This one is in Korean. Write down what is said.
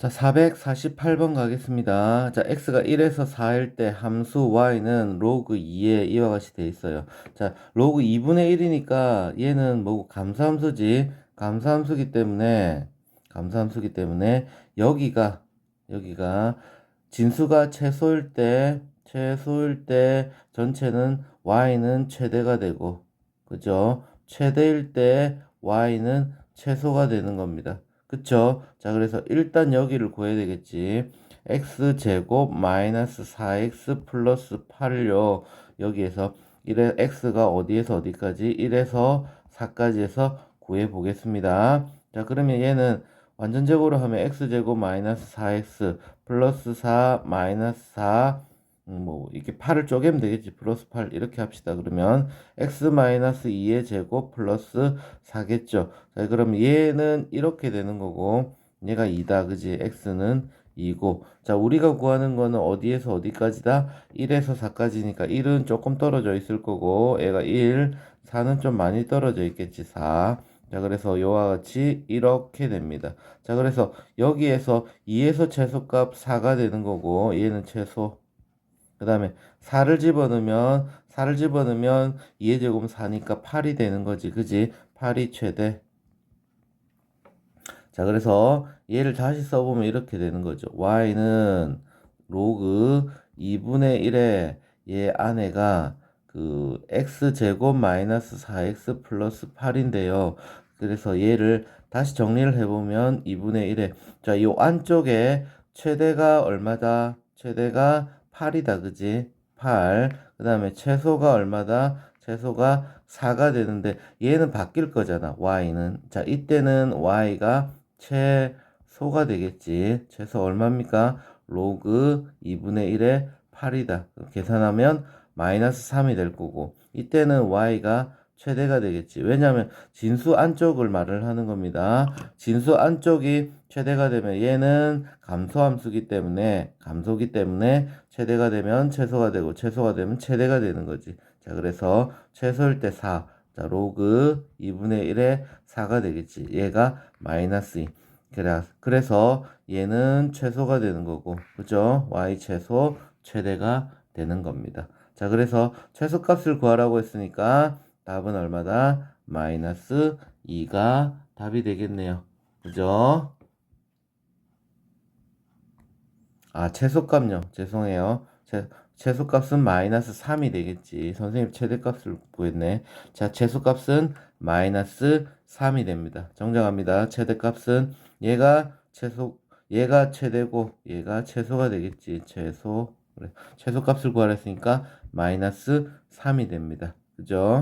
자, 448번 가겠습니다. 자, x가 1에서 4일 때 함수 y는 로그 2에 이와 같이 돼 있어요. 자, 로그 2분의 1이니까 얘는 뭐고 감사함수지. 감사함수기 때문에 감사함수기 때문에 여기가 여기가 진수가 최소일 때 최소일 때 전체는 y는 최대가 되고 그죠? 최대일 때 y는 최소가 되는 겁니다. 그쵸? 자, 그래서 일단 여기를 구해야 되겠지. x제곱 마이너스 4x 플러스 8요. 여기에서 1에 x가 어디에서 어디까지? 1에서 4까지 해서 구해 보겠습니다. 자, 그러면 얘는 완전제곱으로 하면 x제곱 마이너스 4x 플러스 4 마이너스 4 음, 뭐 이렇게 8을 쪼개면 되겠지. 플러스 8 이렇게 합시다. 그러면 x 마이너스 2의 제곱 플러스 4겠죠. 자 그럼 얘는 이렇게 되는 거고 얘가 2다. 그지? X는 2고. 자 우리가 구하는 거는 어디에서 어디까지다? 1에서 4까지니까 1은 조금 떨어져 있을 거고 얘가 1 4는 좀 많이 떨어져 있겠지. 4 자, 그래서 이와 같이 이렇게 됩니다. 자, 그래서 여기에서 2에서 최소값 4가 되는 거고, 얘는 최소, 그 다음에 4를 집어넣으면 4를 집어넣으면 2의 제곱은 4니까 8이 되는 거지. 그지? 8이 최대. 자 그래서 얘를 다시 써보면 이렇게 되는 거죠. y는 로그 2분의 1에 얘 안에가 그 x제곱 마이너스 4x 플러스 8인데요. 그래서 얘를 다시 정리를 해보면 2분의 1에 자요 안쪽에 최대가 얼마다? 최대가 8이다 그지 8 그 다음에 최소가 얼마다? 최소가 4가 되는데 얘는 바뀔 거잖아 y는. 자 이때는 y가 최소가 되겠지. 최소 얼마입니까? 로그 2분의 1에 8이다. 계산하면 마이너스 3이 될 거고 이때는 y가 최대가 되겠지. 왜냐하면 진수 안쪽을 말을 하는 겁니다. 진수 안쪽이 최대가 되면 얘는 감소함수기 때문에 감소기 때문에 최대가 되면 최소가 되고 최소가 되면 최대가 되는 거지. 자 그래서 최소일 때 4. 자 로그 2분의 1에 4가 되겠지. 얘가 마이너스 2. 그래, 그래서 얘는 최소가 되는 거고 그죠? y 최소 최대가 되는 겁니다. 자 그래서 최소값을 구하라고 했으니까 답은 얼마다? 마이너스 2가 답이 되겠네요. 그죠? 아, 최소값요. 죄송해요. 제, 최소값은 마이너스 3이 되겠지. 선생님 최대값을 구했네. 자, 최소값은 마이너스 3이 됩니다. 정정합니다. 최대값은 얘가 최소, 얘가 최대고 얘가 최소가 되겠지. 최소. 최소값을 구하랬으니까 마이너스 3이 됩니다. 그죠?